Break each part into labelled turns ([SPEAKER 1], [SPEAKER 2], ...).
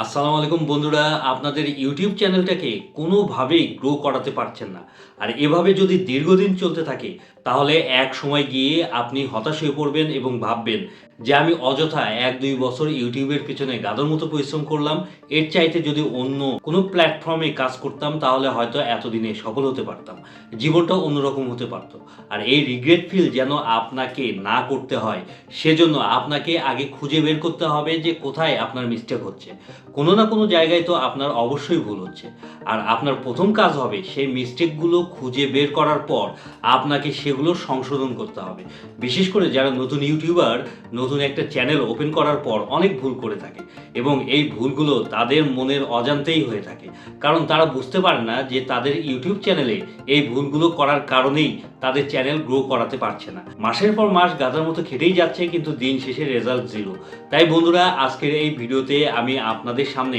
[SPEAKER 1] আসসালামু আলাইকুম বন্ধুরা, আপনাদের ইউটিউব চ্যানেলটাকে কোনোভাবেই গ্রো করাতে পারছেন না। আর এভাবে যদি দীর্ঘদিন চলতে থাকে, তাহলে এক সময় গিয়ে আপনি হতাশ হয়ে পড়বেন এবং ভাববেন যে আমি অযথা এক দুই বছর ইউটিউবের পিছনে গাদর মতো পরিশ্রম করলাম, এর চাইতে যদি অন্য কোনো প্ল্যাটফর্মে কাজ করতাম, তাহলে হয়তো এতদিনে সফল হতে পারতাম। জীবনটা অন্যরকম হতে পারতো। আর এই রিগ্রেট ফিল যেন আপনাকে না করতে হয়, সেজন্য আপনাকে আগে খুঁজে বের করতে হবে যে কোথায় আপনার মিস্টেক হচ্ছে। কোনো না কোনো জায়গায় তো আপনার অবশ্যই ভুল হচ্ছে। আর আপনার প্রথম কাজ হবে সেই মিস্টেকগুলো খুঁজে বের করার পর আপনাকে সেগুলো সংশোধন করতে হবে। বিশেষ করে যারা নতুন ইউটিউবার, নতুন একটা চ্যানেল ওপেন করার পর অনেক ভুল করে থাকে এবং এই ভুলগুলো তাদের মনের অজান্তেই হয়ে থাকে। কারণ তারা বুঝতে পারে না যে তাদের ইউটিউব চ্যানেলে এই ভুলগুলো করার কারণেই তাদের চ্যানেল গ্রো করাতে পারছে না। মাসের পর মাস গাদার মতো খেটেই যাচ্ছে কিন্তু দিন শেষে রেজাল্ট জিরো তাই বন্ধুরা, আজকের এই ভিডিওতে আমি আপনাদের সামনে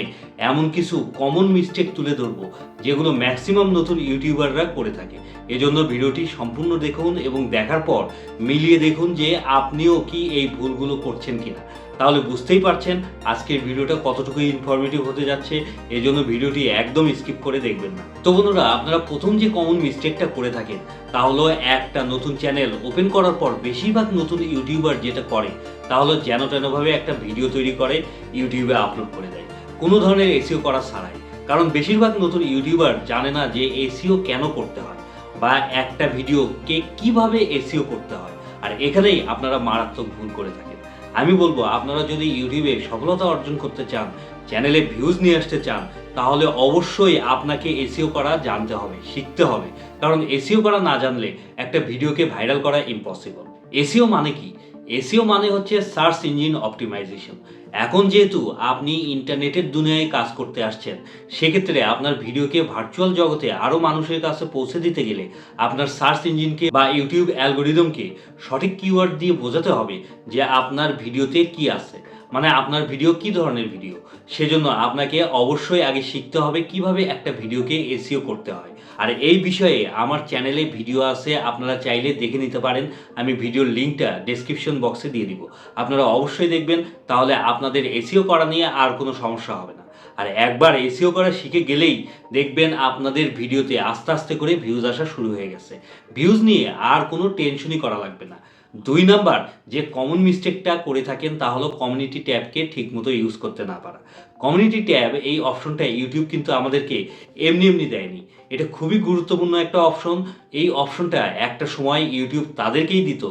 [SPEAKER 1] এমন কিছু কমন মিস্টেক তুলে ধরবো, যেগুলো ম্যাক্সিমাম নতুন ইউটিউবাররা করে থাকে। এজন্য ভিডিওটি সম্পূর্ণ দেখুন এবং দেখার পর মিলিয়ে দেখুন যে আপনিও কি এই ভুলগুলো করছেন কিনা। তাহলে বুঝতেই পারছেন আজকের ভিডিওটা কতটুকু ইনফরমেটিভ হতে যাচ্ছে, এজন্য ভিডিওটি একদম স্কিপ করে দেখবেন না। তো বন্ধুরা, আপনারা প্রথম যে কমন মিস্টেকটা করে থাকেন, তা হলো একটা নতুন চ্যানেল ওপেন করার পর বেশিরভাগ নতুন ইউটিউবার যেটা করে, তা হলো যেন তেনভাবে একটা ভিডিও তৈরি করে ইউটিউবে আপলোড করে দেয়। কোনো ধরনের এসিও করা ছাড়াই। কারণ বেশিরভাগ নতুন ইউটিউবার জানে না যে এসিও কেন করতে হয়, বা একটা ভিডিও কে কীভাবে এসিও করতে হয়। আর এখানেই আপনারা মারাত্মক ভুল করে থাকেন। আমি বলব, আপনারা যদি ইউটিউবে সফলতা অর্জন করতে চান, চ্যানেলে ভিউজ নিয়ে আসতে চান, তাহলে অবশ্যই আপনাকে এসিও করা জানতে হবে, শিখতে হবে। কারণ এসিও করা না জানলে একটা ভিডিওকে ভাইরাল করা ইম্পসিবল এসিও মানে কি? এসিও মানে হচ্ছে সার্চ ইঞ্জিন অপটিমাইজেশন। এখন যেহেতু আপনি ইন্টারনেটের দুনিয়ায় কাজ করতে আসছেন, সেক্ষেত্রে আপনার ভিডিওকে ভার্চুয়াল জগতে আরও মানুষের কাছে পৌঁছে দিতে গেলে আপনার সার্চ ইঞ্জিনকে বা ইউটিউব অ্যালগোরিদমকে সঠিক কিওয়ার্ড দিয়ে বোঝাতে হবে যে আপনার ভিডিওতে কি আছে। মানে আপনার ভিডিও কি ধরনের ভিডিও? সেজন্য আপনাকে অবশ্যই আগে শিখতে হবে কীভাবে একটা ভিডিওকে এসিও করতে হয়। আর এই বিষয়ে আমার চ্যানেলে ভিডিও আছে, আপনারা চাইলে দেখে নিতে পারেন। আমি ভিডিওর লিঙ্কটা ডেসক্রিপশন বক্সে দিয়ে দিব। আপনারা অবশ্যই দেখবেন, তাহলে আপনাদের এসিও করা নিয়ে আর কোনো সমস্যা হবে না। আর একবার এসিও করা শিখে গেলেই দেখবেন আপনাদের ভিডিওতে আস্তে আস্তে করে ভিউজ আসা শুরু হয়ে গেছে। ভিউজ নিয়ে আর কোনো টেনশনই করা লাগবে না। দুই নাম্বার, যে কমন মিস্টেকটা করে থাকেন, তা হলো কমিউনিটি ট্যাবকে ঠিকমতো ইউজ করতে না পারা। কমিউনিটি ট্যাব এই অপশনটা ইউটিউব কিন্তু আমাদেরকে এমনি এমনি দেয়নি। এটা খুবই গুরুত্বপূর্ণ একটা অপশন এই অপশনটা একটা সময় ইউটিউব তাদেরকেই দিত,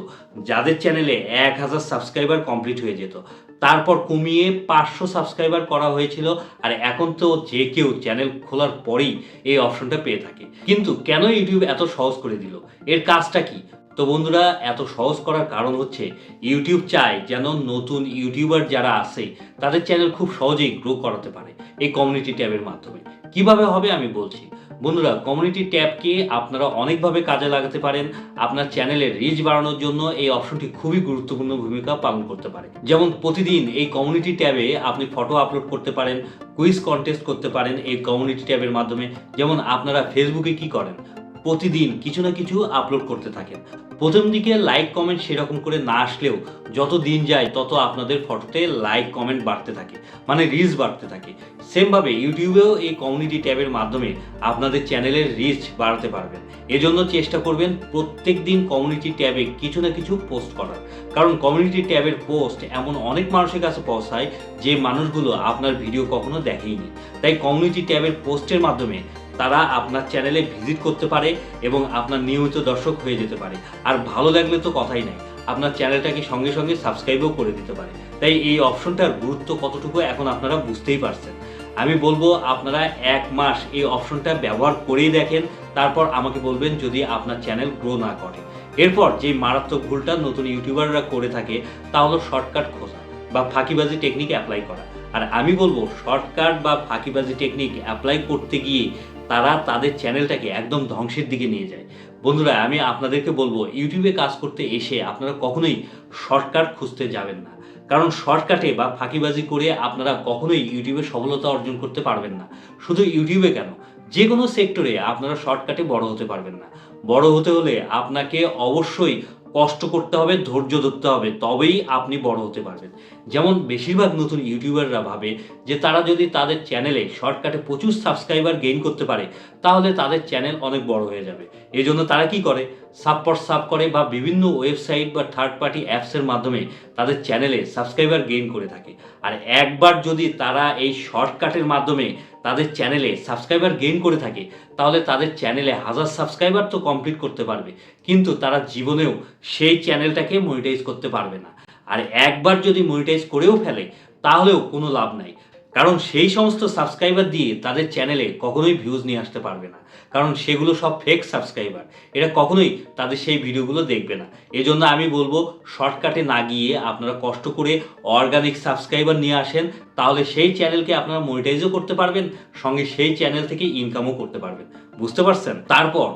[SPEAKER 1] যাদের চ্যানেলে এক হাজার সাবস্ক্রাইবার কমপ্লিট হয়ে যেত। তারপর কমিয়ে পাঁচশো সাবস্ক্রাইবার করা হয়েছিল, আর এখন তো যে কেউ চ্যানেল খোলার পরেই এই অপশনটা পেয়ে থাকে। কিন্তু কেন ইউটিউব এত সহজ করে দিল? এর কাজটা কি? তো বন্ধুরা, এত সহজ করার কারণ হচ্ছে ইউটিউব চায় যেন নতুন ইউটিউবার যারা আছে, তাদের চ্যানেল খুব সহজেই গ্রো করাতে পারে এই কমিউনিটি ট্যাবের মাধ্যমে। কীভাবে হবে আমি বলছি। বন্ধুরা কমিউনিটি ট্যাবকে আপনারা অনেকভাবে কাজে লাগাতে পারেন। আপনার চ্যানেলের রিচ বাড়ানোর জন্য এই অপশনটি খুবই গুরুত্বপূর্ণ ভূমিকা পালন করতে পারে। যেমন প্রতিদিন এই কমিউনিটি ট্যাবে আপনি ফটো আপলোড করতে পারেন কুইজ কন্টেস্ট করতে পারেন এই কমিউনিটি ট্যাবের মাধ্যমে। যেমন আপনারা ফেসবুকে কি করেন? প্রতিদিন কিছু না কিছু আপলোড করতে থাকেন। প্রথম দিকে লাইক কমেন্ট সেরকম করে না আসলেও যত দিন যায় তত আপনাদের ফটোতে লাইক কমেন্ট বাড়তে থাকে মানে রিচ বাড়তে থাকে। সেমভাবে ইউটিউবেও এই কমিউনিটি ট্যাবের মাধ্যমে আপনাদের চ্যানেলের রিচ বাড়াতে পারবেন। এজন্য চেষ্টা করবেন প্রত্যেক দিন কমিউনিটি ট্যাবে কিছু না কিছু পোস্ট করার। কারণ কমিউনিটি ট্যাবের পোস্ট এমন অনেক মানুষের কাছে পৌঁছায় যে মানুষগুলো আপনার ভিডিও কখনো দেখেইনি। তাই কমিউনিটি ট্যাবের পোস্টের মাধ্যমে তারা আপনার চ্যানেলে ভিজিট করতে পারে এবং আপনার নিয়মিত দর্শক হয়ে যেতে পারে। আর ভালো লাগলে তো কথাই নাই, আপনার চ্যানেলটাকে সঙ্গে সঙ্গে সাবস্ক্রাইবও করে দিতে পারে। তাই এই অপশনটার গুরুত্ব কতটুকু এখন আপনারা বুঝতেই পারছেন। আমি বলব, আপনারা এক মাস এই অপশনটা ব্যবহার করেই দেখেন, তারপর আমাকে বলবেন যদি আপনার চ্যানেল গ্রো না করে। এরপর যে মারাত্মক ভুলটা নতুন ইউটিউবাররা করে থাকে, তা হলো শর্টকাট খোঁজা বা ফাঁকিবাজি টেকনিক অ্যাপ্লাই করা। আর আমি বলব শর্টকাট বা ফাঁকিবাজি টেকনিক অ্যাপ্লাই করতে গিয়ে তারা তাদের চ্যানেলটাকে একদম ধ্বংসের দিকে নিয়ে যায়। বন্ধুরা, আমি আপনাদেরকে বলব ইউটিউবে কাজ করতে এসে আপনারা কখনোই শর্টকাট খুঁজতে যাবেন না। কারণ শর্টকাটে বা ফাঁকিবাজি করে আপনারা কখনোই ইউটিউবে সফলতা অর্জন করতে পারবেন না। শুধু ইউটিউবে কেন? যে কোনো সেক্টরে আপনারা শর্টকাটে বড় হতে পারবেন না। বড় হতে হলে আপনাকে অবশ্যই কষ্ট করতে হবে, ধৈর্য ধরতে হবে, তবেই আপনি বড় হতে পারবেন। যেমন বেশিরভাগ নতুন ইউটিউবাররা ভাবে যে তারা যদি তাদের চ্যানেলে শর্টকাটে প্রচুর সাবস্ক্রাইবার গেইন করতে পারে, তাহলে তাদের চ্যানেল অনেক বড় হয়ে যাবে। এই জন্য তারা কি করে? সাব পর সাব করে বা বিভিন্ন ওয়েবসাইট বা থার্ড পার্টি অ্যাপসের মাধ্যমে তাদের চ্যানেলে সাবস্ক্রাইবার গেইন করে থাকে। আর একবার যদি তারা এই শর্টকাটের মাধ্যমে তাদের চ্যানেলে সাবস্ক্রাইবার গেইন করে থাকে, তাহলে তাদের চ্যানেলে হাজার সাবস্ক্রাইবার তো কমপ্লিট করতে পারবে, কিন্তু তারা জীবনেও সেই চ্যানেলটাকে মনিটাইজ করতে পারবে না। আর একবার যদি মনিটাইজ করেও ফেলে, তাহলেও কোনো লাভ নাই। কারণ সেই সমস্ত সাবস্ক্রাইবার দিয়ে তাদের চ্যানেলে কখনোই ভিউজ নিয়ে আসতে পারবে না। কারণ সেগুলো সব ফেক সাবস্ক্রাইবার এরা কখনোই তাদের সেই ভিডিওগুলো দেখবে না। এই জন্য আমি বলব শর্টকাটে না গিয়ে আপনারা কষ্ট করে অর্গানিক সাবস্ক্রাইবার নিয়ে আসেন, তাহলে সেই চ্যানেলকে আপনারা মনিটাইজও করতে পারবেন, সঙ্গে সেই চ্যানেল থেকে ইনকামও করতে পারবেন। বুঝতে পারছেন? তারপর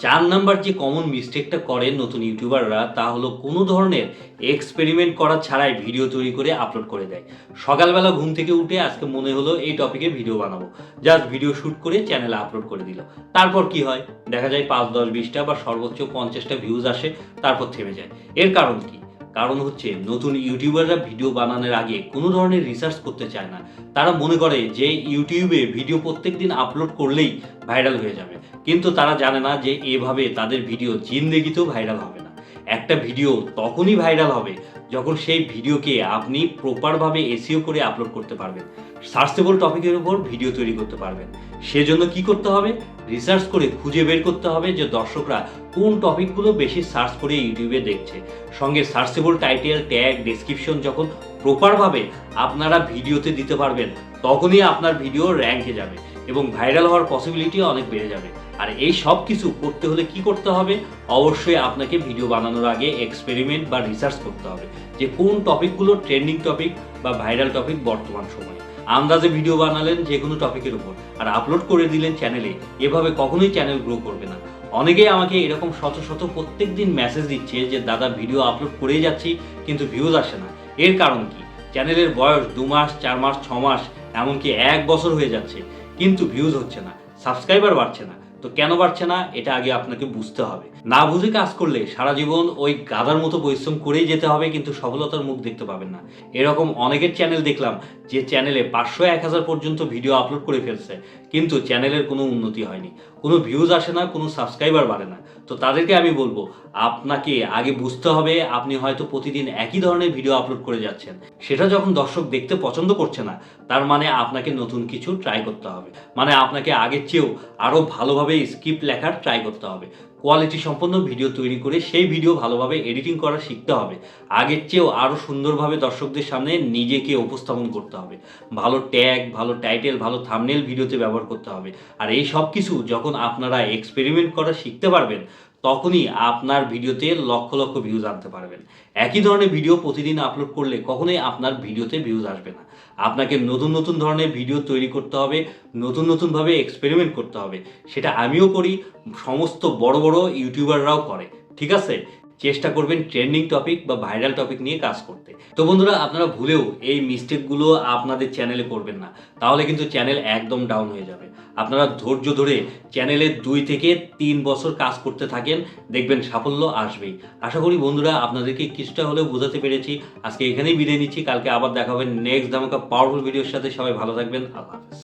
[SPEAKER 1] চার নাম্বার যে কমন মিস্টেকটা করে নতুন ইউটিউবাররা তা হলো কোনো ধরনের এক্সপেরিমেন্ট করা ছাড়াই ভিডিও তৈরি করে আপলোড করে দেয়। সকালবেলা ঘুম থেকে উঠে আজকে মনে হলো এই টপিকে ভিডিও বানাবো। জাস্ট ভিডিও শ্যুট করে চ্যানেলে আপলোড করে দিল। তারপর কি হয়? দেখা যায় পাঁচ, দশ, বিশটা বা সর্বোচ্চ পঞ্চাশটা ভিউজ আসে, তারপর থেমে যায়। এর কারণ কি? কারণ হচ্ছে নতুন ইউটিউবাররা ভিডিও বানানোর আগে কোনো ধরনের রিসার্চ করতে চায় না। তারা মনে করে যে ইউটিউবে ভিডিও প্রত্যেক দিন আপলোড করলেই ভাইরাল হয়ে যাবে। কিন্তু তারা জানে না যে এভাবে তাদের ভিডিও জিন্দেগিতেও ভাইরাল হবে না। একটা ভিডিও তখনই ভাইরাল হবে যখন সেই ভিডিওকে আপনি প্রপারভাবে এসিও করে আপলোড করতে পারবেন সার্চেবল টপিকের উপর ভিডিও তৈরি করতে পারবেন। সেজন্য কি করতে হবে? রিসার্চ করে খুঁজে বের করতে হবে যে দর্শকরা কোন টপিকগুলো বেশি সার্চ করে ইউটিউবে দেখছে। সঙ্গে সার্চেবল টাইটেল ট্যাগ ডেসক্রিপশন যখন প্রপারভাবে আপনারা ভিডিওতে দিতে পারবেন, তখনই আপনার ভিডিও র্যাঙ্কে যাবে এবং ভাইরাল হওয়ার পসিবিলিটি অনেক বেড়ে যাবে। আর এই সব কিছু করতে হলে কি করতে হবে? অবশ্যই আপনাকে ভিডিও বানানোর আগে এক্সপেরিমেন্ট বা রিসার্চ করতে হবে যে কোন টপিকগুলো ট্রেন্ডিং টপিক বা ভাইরাল টপিক বর্তমান সময়ে। আন্দাজে ভিডিও বানালেন যে কোনো টপিকের উপর আর আপলোড করে দিলেন চ্যানেলে এভাবে কখনোই চ্যানেল গ্রো করবে না। অনেকেই আমাকে এরকম শত শত প্রত্যেক দিন মেসেজ দিচ্ছে যে, দাদা ভিডিও আপলোড করেই যাচ্ছি, কিন্তু ভিউজ আসে না। এর কারণ কি? চ্যানেলের বয়স দু মাস, চার মাস, ছ মাস, এমনকি এক বছর হয়ে যাচ্ছে, কিন্তু ভিউজ হচ্ছে না সাবস্ক্রাইবার বাড়ছে না। তো কেন বাড়ছে না এটা আগে আপনাকে বুঝতে হবে। না বুঝে কাজ করলে সারা জীবন ওই গাদার মতো পরিশ্রম করেই যেতে হবে, কিন্তু সফলতার মুখ দেখতে পাবেন না। এরকম অনেকের চ্যানেল দেখলাম, যে চ্যানেলে পাঁচশো এক হাজার পর্যন্ত ভিডিও আপলোড করে ফেলছে, কিন্তু চ্যানেলের কোনো উন্নতি হয়নি। কোনো ভিউজ আসে না, কোনো সাবস্ক্রাইবার বাড়ে না। তো তাদেরকে আমি বলব, আপনাকে আগে বুঝতে হবে, আপনি হয়তো প্রতিদিন একই ধরনের ভিডিও আপলোড করে যাচ্ছেন। সেটা যখন দর্শক দেখতে পছন্দ করছে না, তার মানে আপনাকে নতুন কিছু ট্রাই করতে হবে। মানে আপনাকে আগের চেয়েও আরও ভালোভাবে স্ক্রিপ্ট লেখার ট্রাই করতে হবে। কোয়ালিটি সম্পন্ন ভিডিও তৈরি করে সেই ভিডিও ভালোভাবে এডিটিং করা শিখতে হবে। আগের চেয়েও আরও সুন্দরভাবে দর্শকদের সামনে নিজেকে উপস্থাপন করতে হবে। ভালো ট্যাগ ভালো টাইটেল ভালো থামনেল ভিডিওতে ব্যবহার করতে হবে। আর এই সব কিছু যখন আপনারা এক্সপেরিমেন্ট করা শিখতে পারবেন তখনই আপনার ভিডিওতে লক্ষ লক্ষ ভিউজ আনতে পারবেন। একই ধরনের ভিডিও প্রতিদিন আপলোড করলে কখনোই আপনার ভিডিওতে ভিউজ আসবে না। আপনাকে নতুন নতুন ধরনের ভিডিও তৈরি করতে হবে, নতুন নতুনভাবে এক্সপেরিমেন্ট করতে হবে। সেটা আমিও করি, সমস্ত বড় বড় ইউটিউবাররাও করে। ঠিক আছে? চেষ্টা করবেন ট্রেন্ডিং টপিক বা ভাইরাল টপিক নিয়ে কাজ করতে। তো বন্ধুরা, আপনারা ভুলেও এই মিস্টেকগুলো আপনাদের চ্যানেলে করবেন না। তাহলে কিন্তু চ্যানেল একদম ডাউন হয়ে যাবে। আপনারা ধৈর্য ধরে চ্যানেলে দুই থেকে তিন বছর কাজ করতে থাকেন, দেখবেন সাফল্য আসবেই। আশা করি বন্ধুরা, আপনাদেরকে কিছুটা হলেও বোঝাতে পেরেছি। আজকে এখানেই বিদায় নিচ্ছি। কালকে আবার দেখা হবে নেক্সট ধামাকা পাওয়ারফুল ভিডিওর সাথে। সবাই ভালো থাকবেন। আল্লাহ